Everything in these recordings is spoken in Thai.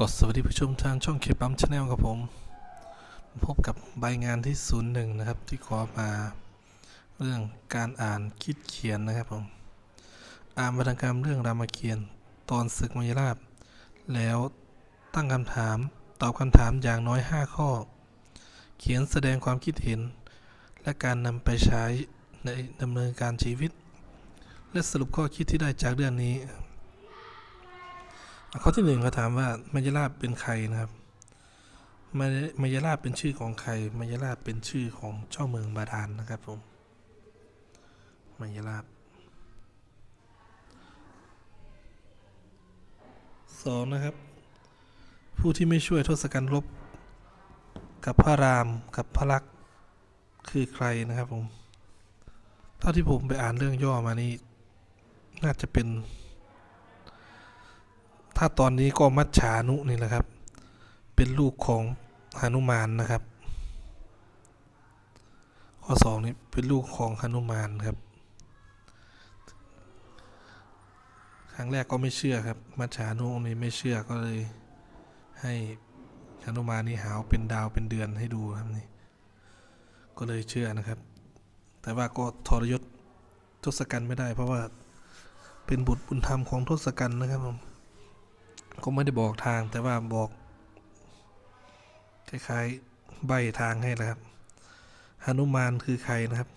กดสวัสดีผู้ชมทางช่องเคปั๊มชาแนลครับผม พบกับใบงานที่ศูนย์หนึ่งนะครับ ที่ขอมาเรื่องการอ่านคิดเขียนนะครับผม อ่านวรรณกรรมเรื่องรามเกียรติ์ตอนศึกมยราบ แล้วตั้งคำถามตอบคำถามอย่างน้อย 5 ข้อ เขียนแสดงความคิดเห็น และการนำไปใช้ในดำเนินการชีวิต และสรุปข้อคิดที่ได้จากเรื่องนี้ ข้อที่หนึ่งเขาถามว่ามายาลาบเป็นใครนะครับมายมายาลาบเป็นชื่อของใครมายาลาบเป็นชื่อของเจ้าเมืองบาดาลนะครับผมมายาลาบสองนะครับ ผู้ที่ไม่ช่วยทศกัณฐ์รบ กับพระรามกับพระลักษณ์คือใครนะครับผม เท่าที่ผมไปอ่านเรื่องย่อมานี่น่าจะเป็น ถ้าตอนนี้ก็มัจฉานุนี่แหละครับ เป็นลูกของหนุมานนะครับ ข้อสองนี่เป็นลูกของหนุมานครับ ครั้งแรกก็ไม่เชื่อครับ มัจฉานุนี่ไม่เชื่อก็เลยให้หนุมานนี่หาวเป็นดาวเป็นเดือนให้ดูครับนี่ ก็เลยเชื่อนะครับ แต่ว่าก็ทรยศทศกัณฐ์ไม่ได้ เพราะว่าเป็นบุตรบุญธรรมของทศกัณฐ์นะครับผม ก็ไม่ได้บอกทางแต่ว่าบอก คล้ายๆใบทางให้แล้วครับหนุมานคือใครนะครับ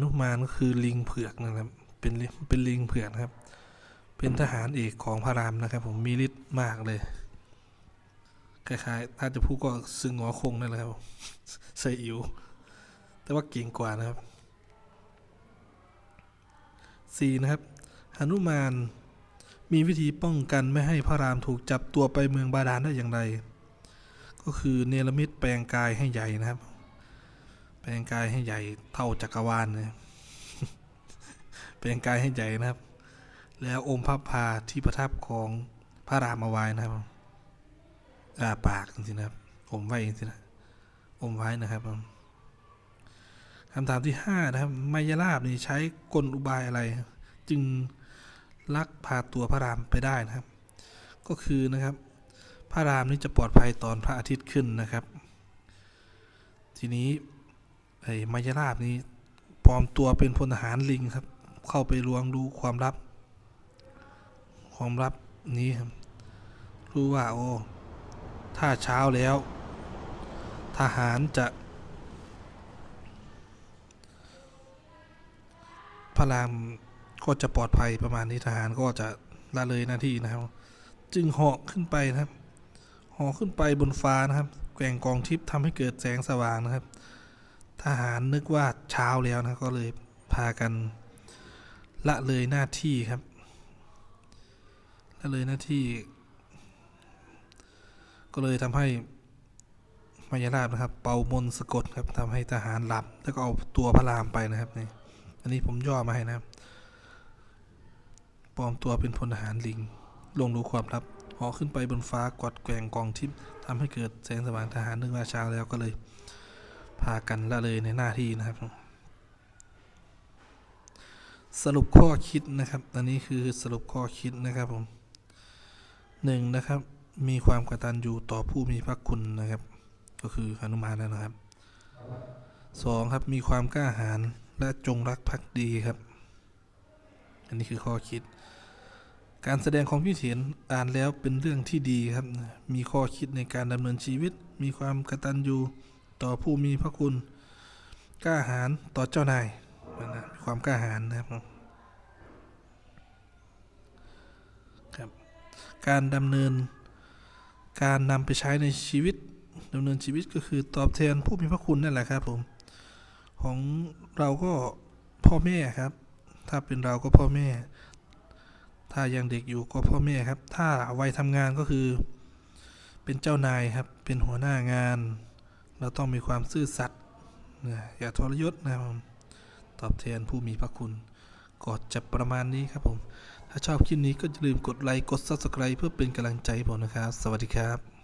หนุมานก็คือลิงเผือกนะครับ เป็นเป็นลิงเผือกนะครับ เป็นทหารเอกของพระรามนะครับ ผมมีฤทธิ์มากเลยคล้ายๆถ้าจะพูดก็ซึ่งหงอคงนั่นแหละครับใส่อิ๋วแต่ว่าเก่งกว่านะครับสี่นะครับหนุมาน มีวิธีป้องกันไม่ให้พระรามถูกจับตัวไปเมืองบาดาลได้อย่างไร ก็คือเนรมิตแปลงกายให้ใหญ่นะครับ แปลงกายให้ใหญ่เท่าจักรวาลเลยแปลงกายให้ใหญ่นะครับ แล้วอมพระพาที่ประทับของพระรามเอาไว้นะครับอาปากจริงๆนะครับอมไว้จริงๆนะอมไว้นะครับคำถามที่ห้านะครับมายาลาบนี่ใช้กลอุบายอะไร จึง ลักพาตัวพระรามไปได้นะครับ ก็คือนะครับ พระรามนี่จะปลอดภัยตอนพระอาทิตย์ขึ้นนะครับ ทีนี้ไอ้มายาลาบนี้ปลอมตัวเป็นพลทหารลิงครับ เข้าไปลวงดูความลับ ความลับนี้ครับ รู้ว่าโอ้ถ้าเช้าแล้ว ทหารจะพระราม ก็จะปลอดภัยประมาณนี้ทหารก็จะละเลยหน้าที่นะครับ จึงเหาะขึ้นไปนะครับเหาะขึ้นไปบนฟ้านะครับแกว่งกองทิพย์ทำให้เกิดแสงสว่างนะครับ ทหารนึกว่าเช้าแล้วนะก็เลยพากันละเลยหน้าที่ครับละเลยหน้าที่ ก็เลยทำให้มายาลาบนะครับ เป่ามนสะกดครับทำให้ทหารหลับ แล้วก็เอาตัวพระรามไปนะครับนี่อันนี้ผมย่อมาให้นะครับ ปลอมตัวเป็นพลทหารลิง ลงรู้ความลับเหาะขึ้นไปบนฟ้ากอดแกว่งกองทิพย์ทำให้เกิดแสงสว่างทหารนึกว่าช้าแล้วก็เลย พากันละเลยในหน้าที่นะครับ สรุปข้อคิดนะครับ อันนี้คือสรุปข้อคิดนะครับผมหนึ่งนะครับ มีความกตัญญูต่อผู้มีพระคุณนะครับ ก็คือหนุมานนั่นนะครับสองครับมีความกล้าหาญและจงรักภักดีครับ อันนี้คือข้อคิด การแสดงความคิดเห็นอ่านแล้วเป็นเรื่องที่ดีครับ มีข้อคิดในการดำเนินชีวิต มีความกตัญญูต่อผู้มีพระคุณ กล้าหาญต่อเจ้านายนะมีความกล้าหาญนะครับครับ การดำเนิน การนำไปใช้ในชีวิตดำเนินชีวิตก็คือตอบแทนผู้มีพระคุณนั่นแหละครับผม ของเราก็พ่อแม่ครับ ถ้าเป็นเราก็พ่อแม่ ถ้ายังเด็กอยู่ก็พ่อแม่ครับ ถ้าวัยทำงานก็คือ เป็นเจ้านายครับ เป็นหัวหน้างาน เราต้องมีความซื่อสัตย์นะอย่าทรยศนะครับผมตอบแทนผู้มีพระคุณก็จะประมาณนี้ครับผม ถ้าชอบคลิปนี้ก็อย่าลืมกดไลค์ กด subscribe เพื่อเป็นกำลังใจผมนะครับ สวัสดีครับ